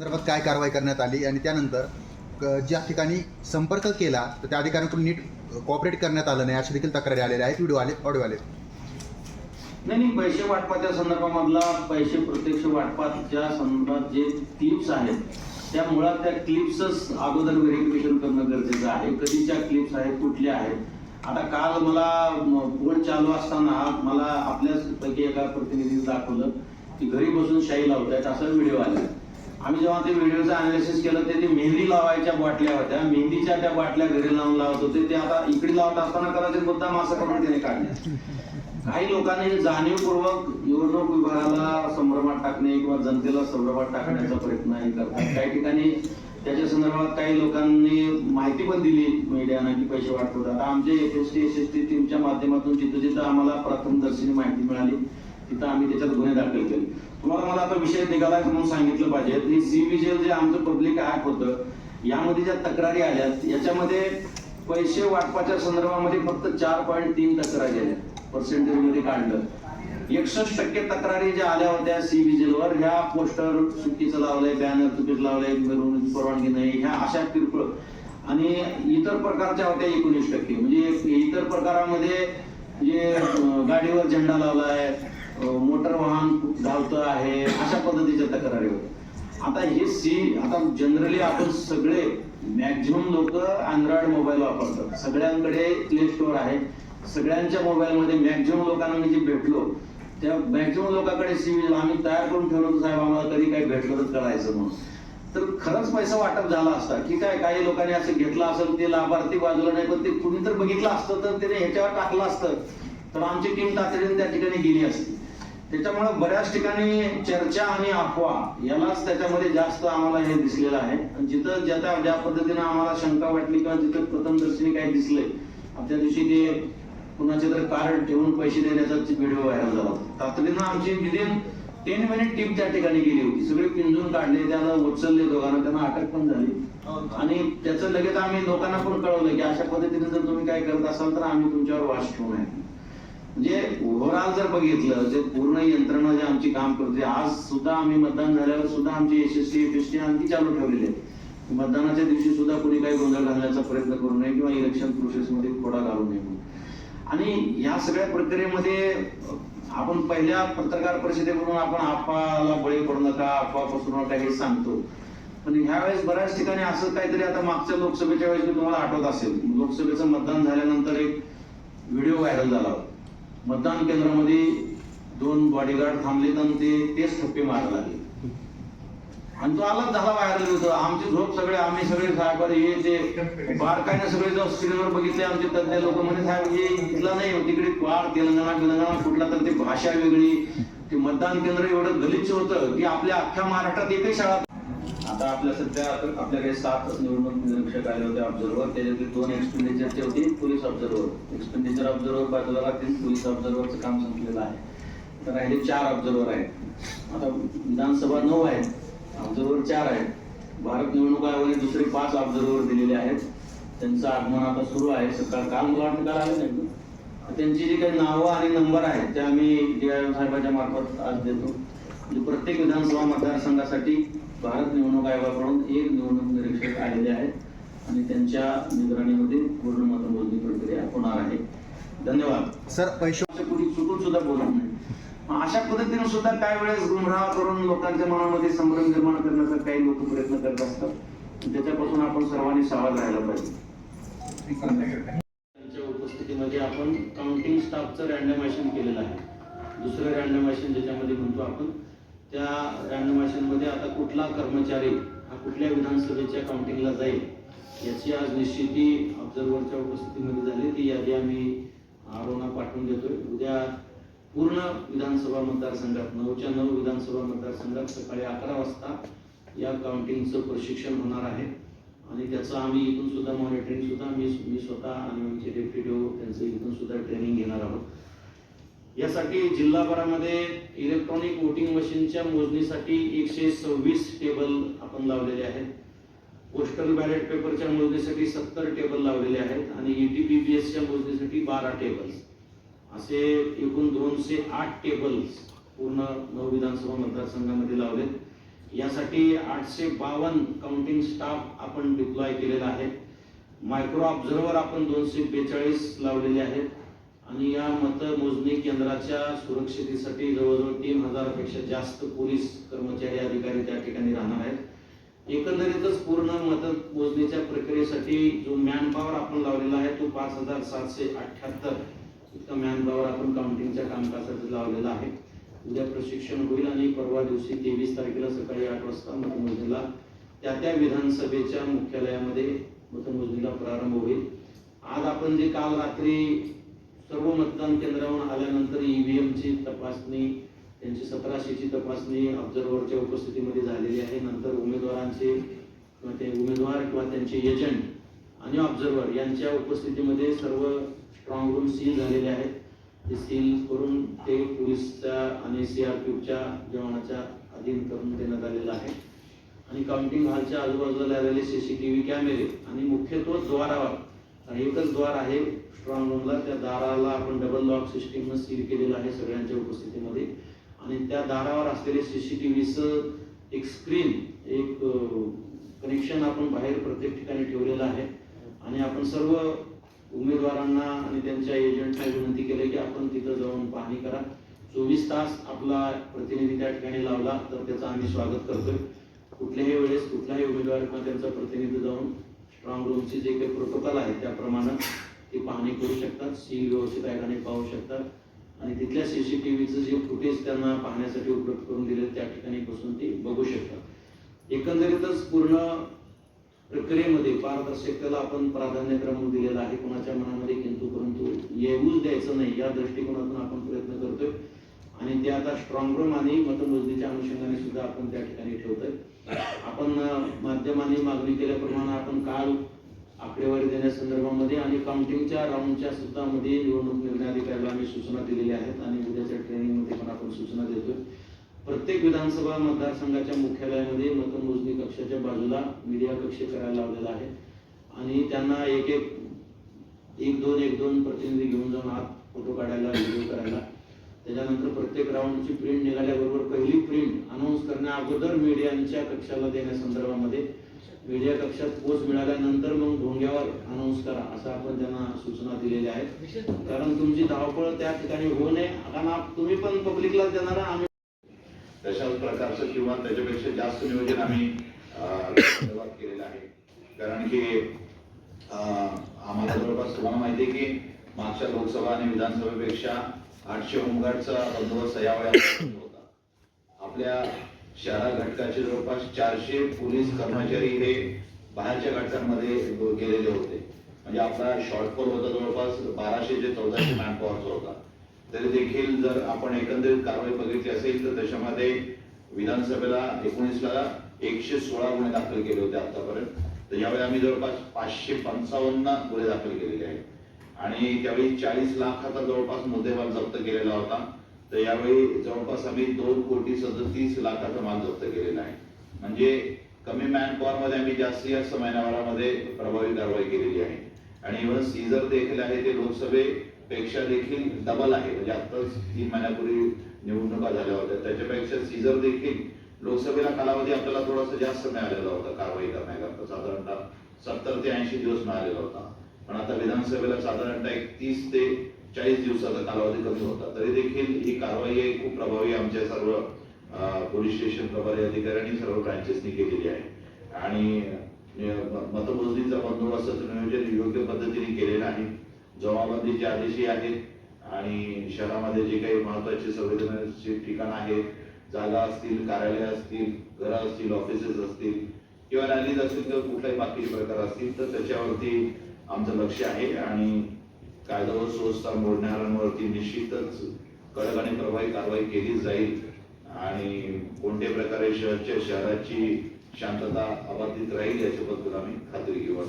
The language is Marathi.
संदर्भात काय कारवाई करण्यात आली आणि त्यानंतर ज्या ठिकाणी संपर्क केला तर त्या अधिकाऱ्यांकडून नीट कॉपरेट करण्यात आलं नाही. अशा देखील तक्रारी आलेल्या आहेत. व्हिडिओ आले ऑडिओ आले. नाही नाही पैसे वाटपाच्या संदर्भामधला पैसे प्रत्यक्ष वाटपाच्या संदर्भात जे क्लिप्स आहेत त्या मुळात त्या क्लिप्सच अगोदर व्हेरिफिकेशन करणं गरजेचं आहे. कधीच्या क्लिप्स आहेत कुठल्या आहेत? आता काल मला म, फोन चालू असताना मला आपल्याच पैकी एका प्रतिनिधीने दाखवलं की घरी बसून शाई लावतायत असा व्हिडिओ आला आम्ही जेव्हा ते व्हिडिओचं अनालिसिस केलं ते मेहंदी लावायच्या बाटल्या होत्या. मेहंदीच्या त्या बाटल्या घरी लावून लावत होते. ते आता इकडे लावत असताना कदाचित मुद्दाम असं करून त्याने काढले. काही लोकांनी जाणीवपूर्वक निवडणूक विभागाला संभ्रमात टाकणे किंवा जनतेला संभ्रमात टाकण्याचा प्रयत्न करतात. काही ठिकाणी त्याच्या संदर्भात काही लोकांनी माहिती पण दिली मीडियानं की पैसे वाटतात. आता आमचे S S T S S T टीमच्या माध्यमातून जिथं जिथं आम्हाला प्रथमदर्शनी माहिती मिळाली तिथं आम्ही त्याच्यात गुन्हे दाखल केले. तुम्हाला मला आता विषय निघाला म्हणून सांगितलं पाहिजे. हे जे आमचं पब्लिक ऍप होतं यामध्ये ज्या तक्रारी आल्यात याच्यामध्ये पैसे वाटपाच्या संदर्भामध्ये फक्त चार पॉईंट तीन तक्रारी आल्या. पर्सेंटेजमध्ये काढलं. एकसष्ट टक्के तक्रारी ज्या आल्या होत्या सी वर ह्या पोस्टर चुकीचं लावलंय बॅनर चुकीचं लावलंय परवानगी नाही ह्या अशा किरकोळ. आणि इतर प्रकारच्या होत्या एकोणीस टक्के. म्हणजे इतर प्रकारामध्ये जे गाडीवर झेंडा लावलाय मोटर वाहन धावतं आहे अशा पद्धतीच्या तक्रारी होत्या. आता हे सी आता जनरली आपण सगळे मॅक्झिमम लोक अँड्रॉइड मोबाईल वापरतात. सगळ्यांकडे प्ले स्टोअर आहे. सगळ्यांच्या मोबाईलमध्ये मॅक्झिमम लोकांना मी जे भेटलो त्या मॅक्झिमम लोकांकडे सी आम्ही तयार करून ठेवलं साहेब आम्हाला कधी काही भेटलं तर कळायचं म्हणून. तर खरंच पैसा वाटप झाला असता की काय काही लोकांनी असं घेतलं असेल ते लाभार्थी बाजूला नाही पण ते कुणी तर बघितलं असतं तर त्याने ह्याच्यावर टाकलं असतं. तर आमची टीम तातडीने त्या ठिकाणी गेली असती. त्याच्यामुळे बऱ्याच ठिकाणी चर्चा आणि अफवा यालाच त्याच्यामध्ये जास्त आम्हाला हे दिसलेलं आहे. आणि जिथं ज्या ज्या पद्धतीनं आम्हाला शंका वाटली किंवा जिथं प्रथमदर्शनी काही दिसले त्या दिवशी ते कुणाचे तर कार्ड ठेवून पैसे देण्याचा व्हिडिओ व्हायरल झाला. होता. तातडीनं आमची विदिन टेन मिनिट टीम त्या ठिकाणी गेली होती. सगळे पिंजून काढले त्याला उचलले दोघांना त्यांना अटक पण झाली. आणि त्याचं लगेच आम्ही लोकांना पण कळवलं की अशा पद्धतीने जर तुम्ही काय करत असाल तर आम्ही तुमच्यावर वाश ठेवू नये ओव्हरऑल जर बघितलं जे पूर्ण यंत्रणा जे आमची काम करते आज सुद्धा आम्ही मतदान झाल्यावर सुद्धा आमची यशस्वी एफएसटी आणखी चालू ठेवलेली आहे मतदानाच्या दिवशी सुद्धा कोणी काही गोंधळ घालण्याचा प्रयत्न करू नये किंवा इलेक्शन प्रोसेस मध्ये खोडा घालू नये म्हणून. आणि या सगळ्या प्रक्रियेमध्ये आपण पहिल्या पत्रकार परिषदेकडून आपण अफवाला बळी पडू नका अफवा पसरू नका हे सांगतो पण ह्यावेळेस बऱ्याच ठिकाणी असं काहीतरी आता मागच्या लोकसभेच्या वेळेस मी तुम्हाला आठवत असेल लोकसभेचं मतदान झाल्यानंतर एक व्हिडिओ व्हायरल झाला होता. मतदान केंद्रामध्ये दोन बॉडीगार्ड थांबलेत आणि ते तेच ठप्पे मारायला लागले. आणि तो आलाच झाला बाहेर होतो आमची झोप सगळे आम्ही सगळे साहेब हे ते बारकाईने सगळे जो स्क्रीनवर बघितले आमचे तज्ञ लोक म्हणे साहेब हे इथला नाही हो, तिकडे वार तेलंगणा तेलंगणा कुठला तर ते भाषा वेगळी. ते मतदान केंद्र एवढं गलिच्छ होतं की आपल्या अख्ख्या महाराष्ट्रात एकही शाळा आता आपल्या सध्या आता आपल्याकडे सात निवडणूक निरीक्षक आले होते ऑब्झर्वर त्याच्यातले दोन एक्सपेंडिचरचे होते पोलीस ऑब्झर्वर एक्सपेंडिचर ऑब्झर्वर बाजूला लागतील पोलीस ऑब्झर्वरचं काम संपलेलं आहे. तर राहिले चार ऑब्झर्वर आहेत. आता विधानसभा नऊ आहेत ऑब्झर्वर चार आहेत. भारत निवडणूक आयोगाने दुसरे पाच ऑब्झर्वर दिलेले आहेत. त्यांचं आगमन आता सुरू आहे. सकाळ काल मला वाटतं काल आले नाही त्यांची जी काही नावं आणि नंबर आहेत ते आम्ही डी आय साहेबांच्या मार्फत आज देतो. म्हणजे प्रत्येक विधानसभा मतदारसंघासाठी भारत निवडणूक आयोगाकडून एक निवडणूक निरीक्षक आलेले आहेत आणि त्यांच्या निगराणीमध्ये पूर्ण मतमोजणी प्रक्रिया होणार आहे. धन्यवाद. सर पैसे कुणी चुकून सुद्धा बोलत नाही अशा पद्धतीने सुद्धा काय वेळेस गुमराह करून लोकांच्या मनामध्ये संभ्रम निर्माण करण्याचा काही लोक प्रयत्न करत असतात. त्याच्यापासून आपण सर्वांनी सावध राहायला पाहिजे. त्यांच्या उपस्थितीमध्ये आपण काउंटिंग स्टाफचं रँडमायझेशन केलेलं आहे. दुसरं रँडमायझेशन ज्याच्यामध्ये म्हणतो आपण त्या रँडमायझेशनमध्ये आता कुठला कर्मचारी हा कुठल्या विधानसभेच्या काउंटिंगला जाईल याची आज निश्चिती ऑब्झर्व्हरच्या उपस्थितीमध्ये झाली. ती यादी आम्ही आरोना पाठवून देतोय. उद्या पूर्ण विधानसभा मतदारसंघात नऊच्या नऊ विधानसभा मतदारसंघात सकाळी अकरा वाजता या काउंटिंगचं प्रशिक्षण होणार आहे. आणि त्याचं आम्ही इथून सुद्धा मॉनिटरिंग सुद्धा मी मी स्वतः आणि आमचे डेप्युटी हो, त्यांचं इथून सुद्धा ट्रेनिंग घेणार आहोत. यासाठी जिल्हाभरामध्ये इलेक्ट्रॉनिक वोटिंग मशीनच्या मोजणीसाठी एकशे सव्वीस टेबल आपण लावलेले आहेत. पोस्टल बॅलेट पेपरच्या मोजणीसाठी सत्तर टेबल लावलेले आहेत आणि E ईटीपीपीएसच्या मोजणीसाठी बारा टेबल्स. असे एकूण दोनशे आठ टेबल्स पूर्ण नऊ विधानसभा मतदारसंघामध्ये लावलेत. यासाठी आठशे बावन्न काउंटिंग स्टाफ आपण डिप्लॉय केलेला आहे मायक्रो ऑब्झर्वर आपण दोनशे बेचाळीस लावलेले आहेत. आणि या मतमोजणी केंद्राच्या सुरक्षितेसाठी जवळजवळ तीन हजारपेक्षा जास्त पोलीस कर्मचारी अधिकारी त्या ठिकाणी राहणार आहेत. एकंदरीतच पूर्ण मतमोजणीच्या प्रक्रियेसाठी जो मॅनपावर आपण लावलेला आहे तो पाच हजार सातशे अठ्ठ्याहत्तर इतका मॅनपॉवर आपण काउंटिंगच्या कामकाजासाठी लावलेला आहे. उद्या प्रशिक्षण होईल आणि परवा दिवशी तेवीस तारखेला सकाळी आठ वाजता मतमोजणीला त्या त्या विधानसभेच्या मुख्यालयामध्ये मतमोजणीला प्रारंभ होईल. आज आपण जे काल रात्री सर्व मतदान केंद्रावरून आल्यानंतर ईव्हीएमची तपासणी त्यांची सतराशेची तपासणी ऑब्झर्व्हरच्या उपस्थितीमध्ये झालेली आहे. नंतर उमेदवारांचे किंवा ते उमेदवार किंवा त्यांचे एजंट आणि ऑब्झर्व्हर यांच्या उपस्थितीमध्ये सर्व स्ट्रॉंग रूम सील झालेले आहेत. ते सील करून ते पोलीसच्या आणि सी आर पीच्या जवानाच्या अधीन करून देण्यात आलेलं आहे. आणि काउंटिंग हॉलच्या आजूबाजूला लागलेले व्ही कॅमेरे आणि मुख्यत्व द्वारावर एकच द्वार आहे स्ट्रॉंग रूमला त्या दाराला आपण डबल लॉक सिस्टीमनं सील केलेलं आहे सगळ्यांच्या उपस्थितीमध्ये. आणि त्या दारावर असलेले व्हीचं एक स्क्रीन एक कनेक्शन आपण बाहेर प्रत्येक ठिकाणी ठेवलेलं आहे. आणि आपण सर्व उमेदवारांना आणि त्यांच्या एजंटला विनंती केली की आपण तिथं जाऊन पाहणी करा. चोवीस तास आपला प्रतिनिधी त्या ठिकाणी लावला तर त्याचं आम्ही स्वागत करतोय. कुठल्याही वेळेस कुठलाही उमेदवार किंवा त्यांचा प्रतिनिधी जाऊन स्ट्रॉंग रूमचे जे काही प्रोटोकॉल आहेत त्याप्रमाणे ते पाहणी करू शकतात सील व्यवस्थित आहे का नाही पाहू शकतात. आणि तिथल्या सी सी टी व्हीचं जे फुटेज त्यांना पाहण्यासाठी उपलब्ध करून दिले त्या ठिकाणी बसून ते बघू शकतात. एकंदरीतच पूर्ण प्रक्रियेमध्ये पारदर्शकतेला आपण प्राधान्यक्रम दिलेला आहे. कोणाच्या मनामध्ये किंतु परंतु येऊच द्यायचं नाही या दृष्टिकोनातून आपण प्रयत्न करतोय. आणि ते आता स्ट्रॉंग रूम आणि मतमोजणीच्या अनुषंगाने सुद्धा आपण त्या ठिकाणी ठेवतोय. आपण माध्यमाने माध्यमांनी मागणी केल्याप्रमाणे आपण काल आकडेवारी देण्यासंदर्भामध्ये आणि काउंटिंगच्या राऊंडच्या सुद्धा मध्ये निवडणूक निर्णय अधिकाऱ्याला आम्ही सूचना दिलेल्या आहेत आणि उद्याच्या ट्रेनिंगमध्ये पण आपण सूचना देतोय. प्रत्येक विधानसभा मतदारसंघाच्या मुख्यालयामध्ये मतमोजणी कक्षाच्या बाजूला मीडिया कक्ष करायला लावलेला आहे. आणि त्यांना एक एक एक दोन एक दोन प्रतिनिधी घेऊन जाऊन आत फोटो काढायला व्हिडिओ करायला त्याच्यानंतर प्रत्येक राऊंडची प्रिंट निघाल्याबरोबर पहिली प्रिंट अनाऊन्स करण्या अगोदर मीडियाच्या कक्षाला देण्यासंदर्भामध्ये मीडिया कक्षात पोच मिळाल्यानंतर मग भोंग्यावर अनाऊन्स करा असं आपण त्यांना सूचना दिलेल्या आहेत. कारण तुमची धावपळ त्या ठिकाणी होऊ नये कारण तुम्ही पण पब्लिकला देणार आम्ही तशाच प्रकारचं किंवा त्याच्यापेक्षा जास्त नियोजन आम्ही सुरुवात केलेलं आहे. कारण की आम्हाला जवळपास तुम्हाला माहिती आहे की मागच्या लोकसभा आणि विधानसभेपेक्षा आठशे होमगार्डचा बंदोबस्त यावेळी होता. आपल्या शहरा घटकाचे जवळपास चारशे पोलीस कर्मचारी हे बाहेरच्या घटकांमध्ये गेलेले होते. म्हणजे आपला शॉर्टफॉल होता जवळपास बाराशे ते चौदाशे मॅनपॉवरचा होता. तरी देखील जर आपण एकंदरीत कारवाई बघितली असेल तर त्याच्यामध्ये विधानसभेला एकोणीसला एकशे सोळा गुन्हे दाखल केले होते आतापर्यंत. तर यावेळी आम्ही जवळपास पाचशे पंचावन्न गुन्हे दाखल केलेले आहेत. आणि त्यावेळी चाळीस लाखाचा जवळपास मुद्देमाल जप्त केलेला होता. तर यावेळी जवळपास आम्ही दोन कोटी सदतीस लाखाचा माल जप्त केलेला आहे. म्हणजे कमी मॅन पॉवर मध्ये आम्ही जास्तीत जास्त महिन्याभरामध्ये प्रभावी कारवाई केलेली आहे. आणि इव्हन सीझर देखील आहे ते लोकसभेपेक्षा देखील डबल आहे. म्हणजे आताच तीन महिन्यापूर्वी निवडणुका झाल्या होत्या. त्याच्यापेक्षा सीझर देखील लोकसभेला कालावधी आपल्याला थोडासा जास्त मिळालेला होता. कारवाई करण्याकरता साधारणतः सत्तर ते ऐंशी दिवस मिळालेला होता. पण आता विधानसभेला साधारणतः एक तीस ते चाळीस दिवसाचा कालावधी कमी होता. तरी देखील ही कारवाई आहे खूप प्रभावी आमच्या सर्व पोलीस स्टेशन प्रभारी अधिकाऱ्यांनी सर्व ब्रांचेसनी केलेली आहे. आणि मतमोजणीचा बंदोबस्ताचं नियोजन योग्य पद्धतीने केलेलं आहे. जमाबंदीचे आदेशही आहेत आणि शहरामध्ये जे काही महत्त्वाचे संवेदनशील ठिकाण आहेत जागा असतील कार्यालय असतील घरं असतील ऑफिसेस असतील किंवा रॅलीज असतील किंवा कुठलाही बाकीचे प्रकार असतील तर त्याच्यावरती आमचं लक्ष आहे आणि कायदा व सुव्यवस्था मोडणाऱ्यांवरती निश्चितच कडक आणि प्रभावी कारवाई केली जाईल आणि कोणत्याही प्रकारे शहरच्या शहराची शांतता अबाधित राहील याच्याबद्दल आम्ही खात्री घेऊ